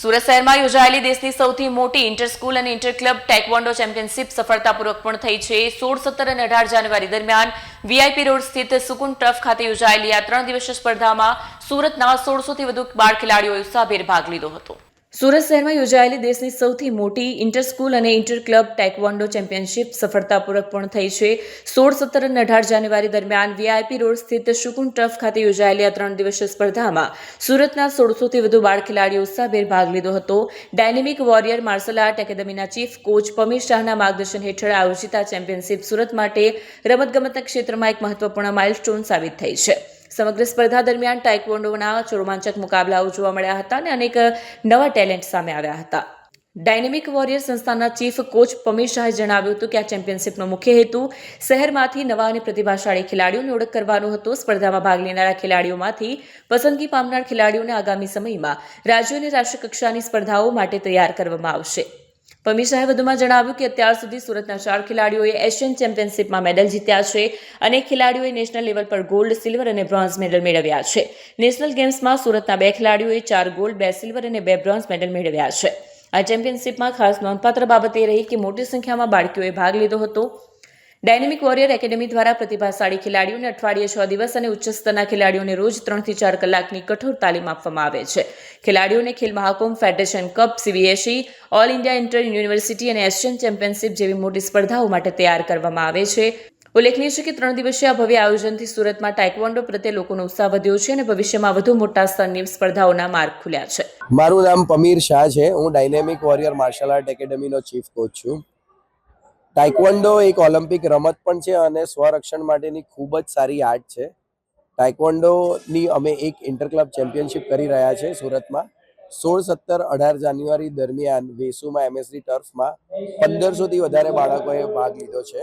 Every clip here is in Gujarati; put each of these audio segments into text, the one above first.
સુરત શહેરમાં યોજાયેલી દેશની સૌથી મોટી ઇન્ટર સ્કૂલ અને ઇન્ટર ક્લબ ટેકવોન્ડો ચેમ્પિયનશિપ સફળતાપૂર્વક પણ થઈ છે. સોળ, સત્તર અને અઢાર જાન્યુઆરી દરમિયાન વીઆઈપી રોડ સ્થિત સુકુન ટ્રફ ખાતે યોજાયેલી આ ત્રણ દિવસીય સ્પર્ધામાં સુરતના સોળસોથી વધુ બાળ ખેલાડીઓએ ઉત્સાહભેર ભાગ લીધો હતો. સુરત શહેરમાં યોજાયેલી દેશની સૌથી મોટી ઇન્ટર સ્કૂલ અને ઇન્ટર ક્લબ ટેકવોન્ડો ચેમ્પિયનશિપ સફળતાપૂર્વક પૂર્ણ થઈ છે. સોળ, સત્તર અને અઢાર જાન્યુઆરી દરમિયાન વીઆઈપી રોડ સ્થિત શુકુન ટફ ખાતે યોજાયેલી આ ત્રણ દિવસીય સ્પર્ધામાં સુરતના સોળસોથી વધુ બાળ ખેલાડીઓ ઉત્સાહભેર ભાગ લીધો હતો. ડાયનેમિક વોરિયર માર્શલ આર્ટ એકેડમીના ચીફ કોચ પમીર શાહના માર્ગદર્શન હેઠળ આયોજિત આ ચેમ્પિયનશિપ સુરત માટે રમતગમતના ક્ષેત્રમાં એક મહત્વપૂર્ણ માઇલસ્ટોન સાબિત થઈ છે. સમગ્ર સ્પર્ધા દરમિયાન ટાઇકવોન્ડોના રોમાંચક મુકાબલાઓ જોવા મળ્યા હતા અને અનેક નવા ટેલેન્ટ સામે આવ્યા હતા. ડાયનેમિક વોરિયર સંસ્થાના ચીફ કોચ પમીર શાહે જણાવ્યું હતું કે આ ચેમ્પિયનશિપનો મુખ્ય હેતુ શહેરમાંથી નવા અને પ્રતિભાશાળી ખેલાડીઓની ઓળખ કરવાનો હતો. સ્પર્ધામાં ભાગ લેનારા ખેલાડીઓમાંથી પસંદગી પામનાર ખેલાડીઓને આગામી સમયમાં રાજ્ય અને રાષ્ટ્રકક્ષાની સ્પર્ધાઓ માટે તૈયાર કરવામાં આવશે. પમી વધુમાં જણાવ્યું કે અત્યાર સુધી સુરતના ચાર ખેલાડીઓએ એશિયન ચેમ્પિયનશિપમાં મેડલ જીત્યા છે અને ખેલાડીઓએ નેશનલ લેવલ પર ગોલ્ડ, સિલ્વર અને બ્રોન્ઝ મેડલ મેળવ્યા છે. નેશનલ ગેમ્સમાં સુરતના બે ખેલાડીઓએ ચાર ગોલ્ડ, બે સિલ્વર અને બે બ્રોન્ઝ મેડલ મેળવ્યા છે. આ ચેમ્પિયનશિપમાં ખાસ નોંધપાત્ર બાબત એ રહી કે મોટી સંખ્યામાં બાળકીઓએ ભાગ લીધો હતો. ડાયનેમિક વોરિયર એકેડેમી દ્વારા પ્રતિભાશાળી ખેલાડીઓને અઠવાડિયે છ દિવસ અને ઉચ્ચ સ્તરના ખેલાડીઓને રોજ ત્રણથી ચાર કલાકની કઠોર તાલીમ આપવામાં આવે છે. ખેલાડીઓને Khel Mahakumbh federation cup CBSE all India inter university અને એશિયન ચેમ્પિયનશિપ જેવી મોટી સ્પર્ધાઓ માટે તૈયાર કરવામાં આવે છે. ઉલ્લેખનીય છે કે ત્રણ દિવસીય આ ભવ્ય આયોજનથી સુરતમાં ટાઇકવોન્ડો પ્રત્યે લોકોનો ઉત્સાહ વધ્યો છે અને ભવિષ્યમાં વધુ મોટા સ્તરની સ્પર્ધાઓના માર્ગ ખુલ્યા છે. મારું નામ પમીર શાહ છે. હું ડાયનેમિક વોરિયર માર્શલ આર્ટ એકેડમીનો ચીફ કોચ છું. ટાઇકવોન્ડો એક ઓલિમ્પિક રમત પણ છે અને સ્વરક્ષણ માટેની ખૂબ જ સારી આર્ટ છે. ટાઇકવોન્ડોની અમે એક ઇન્ટરક્લબ ચેમ્પિયનશિપ કરી રહ્યા છે સુરતમાં. સોળ, સત્તર, અઢાર જાન્યુઆરી દરમિયાન વેસુમાં એમએસડી ટર્ફમાં પંદરસોથી વધારે બાળકોએ ભાગ લીધો છે.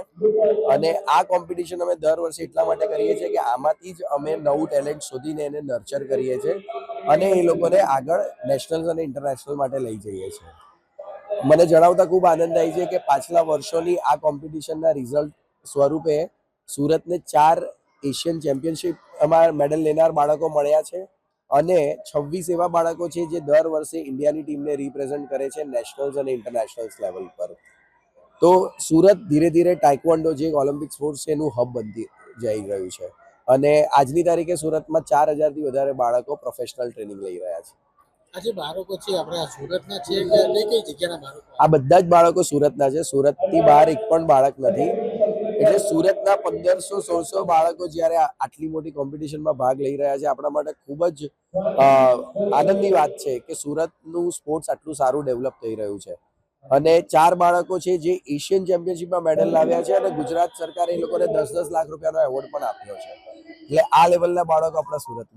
અને આ કોમ્પિટિશન અમે દર વર્ષે એટલા માટે કરીએ છીએ કે આમાંથી જ અમે નવું ટેલેન્ટ શોધીને એને નર્ચર કરીએ છીએ અને એ લોકોને આગળ નેશનલ અને ઇન્ટરનેશનલ માટે લઈ જઈએ છીએ. મને જણાવતા ખૂબ આનંદ થાય છે કે પાછલા વર્ષોની આ કોમ્પિટિશનના રિઝલ્ટ સ્વરૂપે સુરતને ચાર એશિયન ચેમ્પિયનશિપમાં મેડલ લેનાર બાળકો મળ્યા છે અને છવ્વીસ એવા બાળકો છે જે દર વર્ષે ઇન્ડિયાની ટીમને રિપ્રેઝન્ટ કરે છે નેશનલ્સ અને ઇન્ટરનેશનલ્સ લેવલ પર. તો સુરત ધીરે ધીરે ટાઇકવોન્ડો જે ઓલિમ્પિક સ્પોર્ટ્સ છે એનું હબ બનતી જઈ રહ્યું છે. અને આજની તારીખે સુરતમાં ચાર હજારથી વધારે બાળકો પ્રોફેશનલ ટ્રેનિંગ લઈ રહ્યા છે. સુરતના છે કે કઈ બહાર એક પણ બાળક નથી. સુરતના પંદરસો, સોળસો બાળકો જ્યારે આટલી મોટી કોમ્પિટિશનમાં ભાગ લઈ રહ્યા છે, આપણા માટે ખૂબ જ આનંદની વાત છે કે સુરતનું સ્પોર્ટ્સ આટલું સારું ડેવલપ થઈ રહ્યું છે. અને ચાર બાળકો છે જે એશિયન ચેમ્પિયનશિપમાં મેડલ લાવ્યા છે અને ગુજરાત સરકારે એ લોકોને દસ દસ લાખ રૂપિયાનો એવોર્ડ પણ આપ્યો છે. એટલે આ લેવલના બાળકો આપણા સુરતમાં